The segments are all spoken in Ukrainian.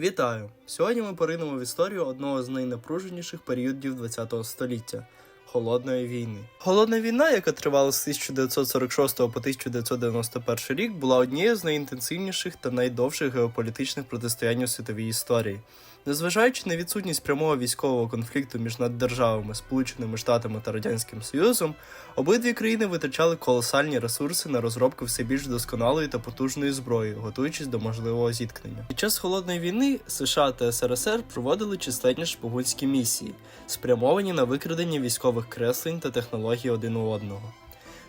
Вітаю! Сьогодні ми поринемо в історію одного з найнапруженіших періодів ХХ століття холодної війни. Холодна війна, яка тривала з 1946 по 1991 рік, була однією з найінтенсивніших та найдовших геополітичних протистоянь у світовій історії. Незважаючи на відсутність прямого військового конфлікту між наддержавами Сполученими Штатами та Радянським Союзом, обидві країни витрачали колосальні ресурси на розробку все більш досконалої та потужної зброї, готуючись до можливого зіткнення. Під час холодної війни США та СРСР проводили численні шпигунські місії, спрямовані на викрадення військових креслень та технологій один у одного.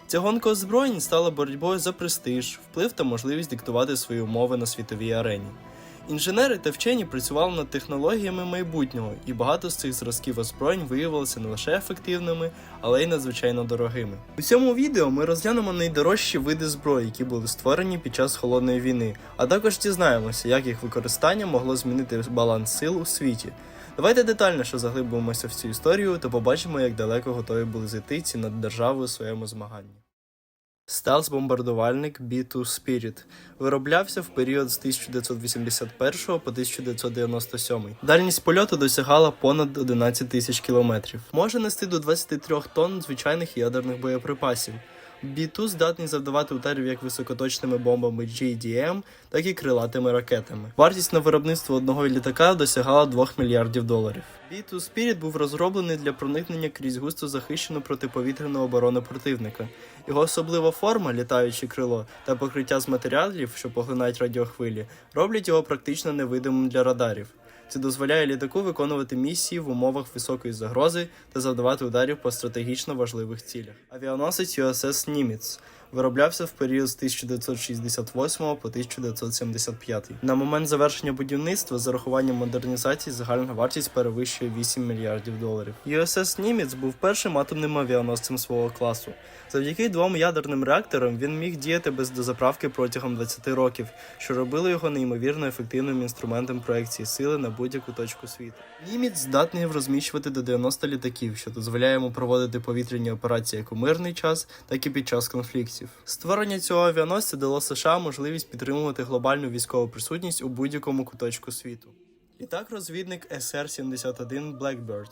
Ця гонка озброєнь стала боротьбою за престиж, вплив та можливість диктувати свої умови на світовій арені. Інженери та вчені працювали над технологіями майбутнього, і багато з цих зразків озброєнь виявилися не лише ефективними, але й надзвичайно дорогими. У цьому відео ми розглянемо найдорожчі види зброї, які були створені під час холодної війни, а також дізнаємося, як їх використання могло змінити баланс сил у світі. Давайте детальніше заглибимося в цю історію та побачимо, як далеко готові були зайти ці наддержави у своєму змаганні. Стелс-бомбардувальник B-2 Spirit вироблявся в період з 1981 по 1997. Дальність польоту досягала понад 11 тисяч кілометрів. Може нести до 23 тонн звичайних ядерних боєприпасів. B-2 здатний завдавати ударів як високоточними бомбами GDM, так і крилатими ракетами. Вартість на виробництво одного літака досягала 2 мільярдів доларів. B-2 Spirit був розроблений для проникнення крізь густо захищену протиповітряну оборону противника. Його особлива форма, літаюче крило та покриття з матеріалів, що поглинають радіохвилі, роблять його практично невидимим для радарів. Це дозволяє літаку виконувати місії в умовах високої загрози та завдавати ударів по стратегічно важливих цілях. Авіаносець USS Німець вироблявся в період з 1968 по 1975. На момент завершення будівництва з урахуванням модернізації загальна вартість перевищує 8 мільярдів доларів. USS Німець був першим атомним авіаносцем свого класу. Завдяки двом ядерним реакторам він міг діяти без дозаправки протягом 20 років, що робило його неймовірно ефективним інструментом проекції сили на будь-яку точку світу. Німець здатний розміщувати до 90 літаків, що дозволяє йому проводити повітряні операції як у мирний час, так і під час конфліктів. Створення цього авіаносця дало США можливість підтримувати глобальну військову присутність у будь-якому куточку світу. І так розвідник SR-71 Blackbird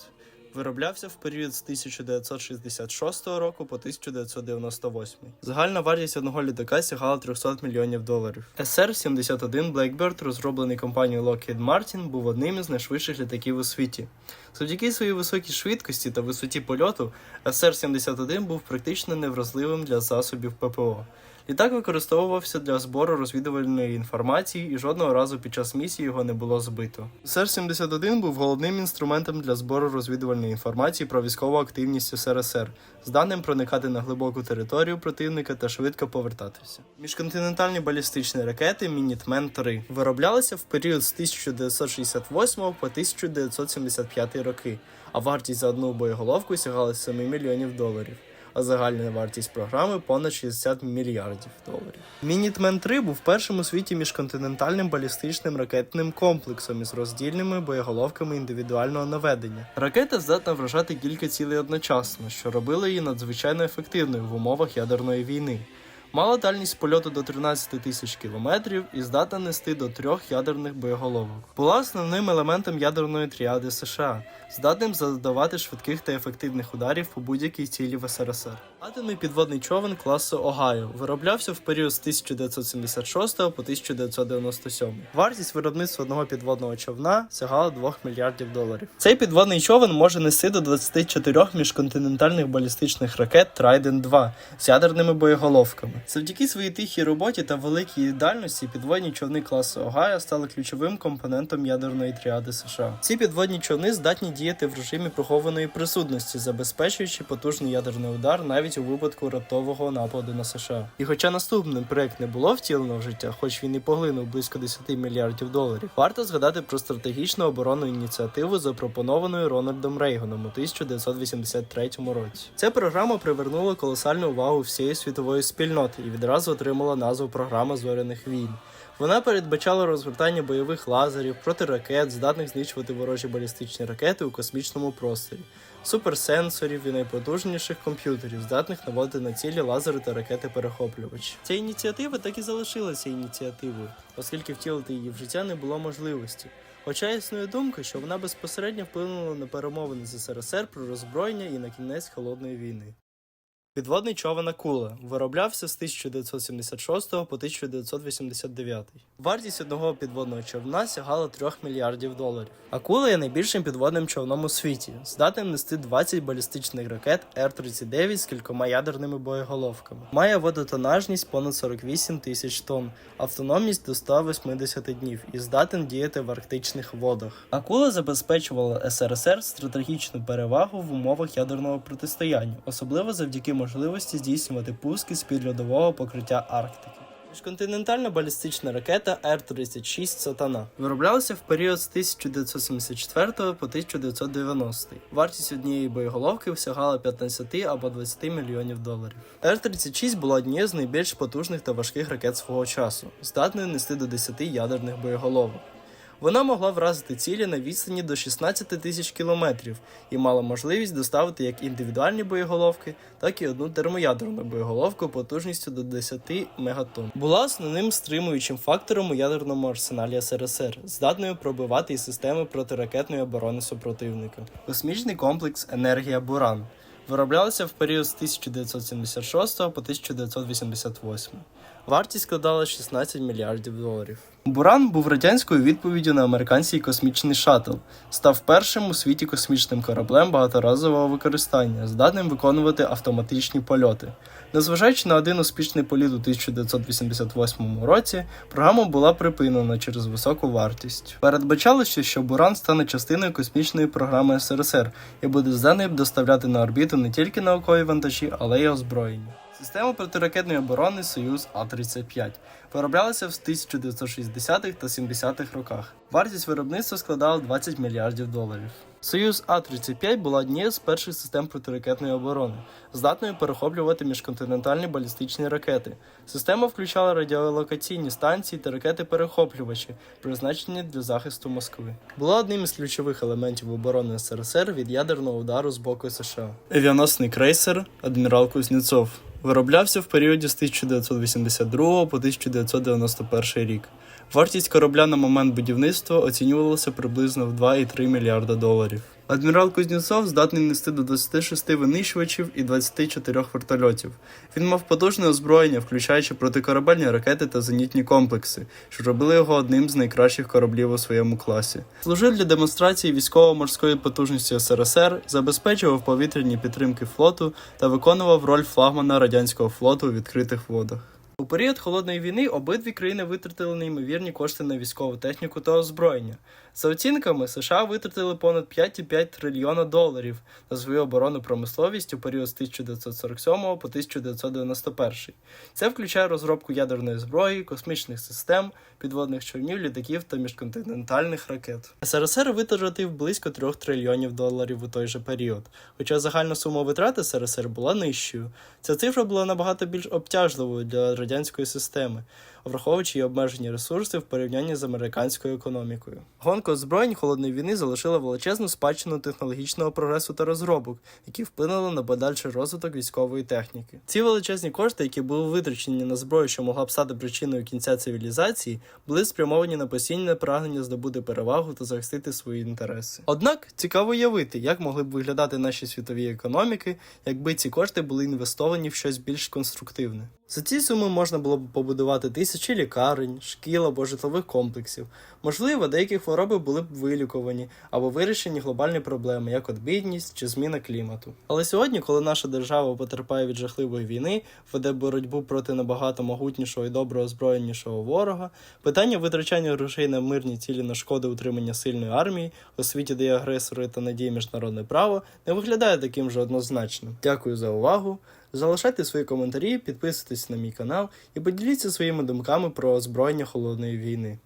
вироблявся в період з 1966 року по 1998. Загальна вартість одного літака сягала 300 мільйонів доларів. SR-71 Blackbird, розроблений компанією Lockheed Martin, був одним із найшвидших літаків у світі. Завдяки своїй високій швидкості та висоті польоту, SR-71 був практично невразливим для засобів ППО. Літак використовувався для збору розвідувальної інформації, і жодного разу під час місії його не було збито. СР-71 був головним інструментом для збору розвідувальної інформації про військову активність СРСР, здатним проникати на глибоку територію противника та швидко повертатися. Міжконтинентальні балістичні ракети Мінітмен 3 вироблялися в період з 1968 по 1975 роки, а вартість за одну боєголовку сягала 7 мільйонів доларів а загальна вартість програми понад 60 мільярдів доларів. Мінітмен 3 був першим у світі міжконтинентальним балістичним ракетним комплексом із роздільними боєголовками індивідуального наведення. Ракета здатна вражати кілька цілей одночасно, що робило її надзвичайно ефективною в умовах ядерної війни. Мала дальність польоту до 13 тисяч кілометрів і здатна нести до трьох ядерних боєголовок. Була основним елементом ядерної тріади США, здатним завдавати швидких та ефективних ударів по будь-якій цілі в СРСР. Атомний підводний човен класу Огайо вироблявся в період з 1976 по 1997. Вартість виробництва одного підводного човна сягала 2 мільярдів доларів. Цей підводний човен може нести до 24 міжконтинентальних балістичних ракет Trident 2 з ядерними боєголовками. Завдяки своїй тихій роботі та великій дальності підводні човни класу Огайо стали ключовим компонентом ядерної тріади США. Ці підводні човни здатні діяти в режимі прихованої присутності, забезпечуючи потужний ядерний удар навіть у випадку раптового нападу на США. І хоча наступний проект не було втілено в життя, хоч він і поглинув близько 10 мільярдів доларів, варто згадати про стратегічну оборонну ініціативу, запропонованою Рональдом Рейганом у 1983 році. Ця програма привернула колосальну увагу всієї світової спільноти і відразу отримала назву програма зоряних війн. Вона передбачала розгортання бойових лазерів проти ракет, здатних знищувати ворожі балістичні ракети у космічному просторі, суперсенсорів і найпотужніших комп'ютерів, здатних наводити на цілі лазери та ракети перехоплювачі. Ця ініціатива так і залишилася ініціативою, оскільки втілити її в життя не було можливості. Хоча існує думка, що вона безпосередньо вплинула на перемовини з СРСР про роззброєння і на кінець холодної війни. Підводний човен Акула вироблявся з 1976 по 1989. Вартість одного підводного човна сягала 3 мільярдів доларів. Акула є найбільшим підводним човном у світі, здатним нести 20 балістичних ракет Р-39 з кількома ядерними боєголовками. Має водотонажність понад 48 тисяч тонн, автономність до 180 днів і здатен діяти в арктичних водах. Акула забезпечувала СРСР стратегічну перевагу в умовах ядерного протистояння, особливо завдяки можливості здійснювати пуски з під льодового покриття Арктики. Міжконтинентальна балістична ракета Р-36 Сатана вироблялася в період з 1974 по 1990. Вартість однієї боєголовки сягала 15 або 20 мільйонів доларів. Р-36 була однією з найбільш потужних та важких ракет свого часу, здатною нести до 10 ядерних боєголовок. Вона могла вразити цілі на відстані до 16 тисяч кілометрів і мала можливість доставити як індивідуальні боєголовки, так і одну термоядерну боєголовку потужністю до 10 мегатонн. Була основним стримуючим фактором у ядерному арсеналі СРСР, здатною пробивати і системи протиракетної оборони супротивника. Космічний комплекс Енергія Буран вироблялася в період з 1976 по 1988. Вартість складала 16 мільярдів доларів. Буран був радянською відповіддю на американський космічний шаттл, став першим у світі космічним кораблем багаторазового використання, здатним виконувати автоматичні польоти. Незважаючи на один успішний політ у 1988 році, програма була припинена через високу вартість. Передбачалося, що Буран стане частиною космічної програми СРСР і буде здатний доставляти на орбіту не тільки наукові вантажі, але й озброєння. Система протиракетної оборони Союз А-35 вироблялася в 1960-х та 70-х роках. Вартість виробництва складала 20 мільярдів доларів. Союз А-35 була однією з перших систем протиракетної оборони, здатною перехоплювати міжконтинентальні балістичні ракети. Система включала радіолокаційні станції та ракети-перехоплювачі, призначені для захисту Москви. Була одним із ключових елементів оборони СРСР від ядерного удару з боку США. Авіаносний крейсер Адмірал Кузнєцов вироблявся в періоді з 1982 по 1991 рік. Вартість корабля на момент будівництва оцінювалася приблизно в 2,3 мільярда доларів. Адмірал Кузнєцов здатний нести до 26 винищувачів і 24 вертольотів. Він мав потужне озброєння, включаючи протикорабельні ракети та зенітні комплекси, що робили його одним з найкращих кораблів у своєму класі. Служив для демонстрації військово-морської потужності СРСР, забезпечував повітряні підтримки флоту та виконував роль флагмана радянського флоту у відкритих водах. У період холодної війни обидві країни витратили неймовірні кошти на військову техніку та озброєння. За оцінками, США витратили понад 5,5 трильйона доларів на свою оборонну промисловість у період з 1947 по 1991. Це включає розробку ядерної зброї, космічних систем, підводних човнів, літаків та міжконтинентальних ракет. СРСР витратив близько 3 трильйонів доларів у той же період, хоча загальна сума витрат СРСР була нижчою. Ця цифра була набагато більш обтяжливою для радянської системи, враховуючи її обмежені ресурси в порівнянні з американською економікою. Гонка озброєнь холодної війни залишила величезну спадщину технологічного прогресу та розробок, які вплинули на подальший розвиток військової техніки. Ці величезні кошти, які були витрачені на зброю, що могла б стати причиною кінця цивілізації, були спрямовані на постійне прагнення здобути перевагу та захистити свої інтереси. Однак цікаво уявити, як могли б виглядати наші світові економіки, якби ці кошти були інвестовані в щось більш конструктивне. За ці суми можна було б побудувати тисячі лікарень, шкіл або житлових комплексів. Можливо, деякі хвороби були б вилікувані або вирішені глобальні проблеми, як от бідність чи зміна клімату. Але сьогодні, коли наша держава потерпає від жахливої війни, веде боротьбу проти набагато могутнішого і добре озброєнішого ворога, питання витрачання грошей на мирні цілі на шкоди утримання сильної армії у світі, де агресори та надії міжнародне право, не виглядає таким же однозначним. Дякую за увагу. Залишайте свої коментарі, підписуйтесь на мій канал і поділіться своїми думками про озброєння холодної війни.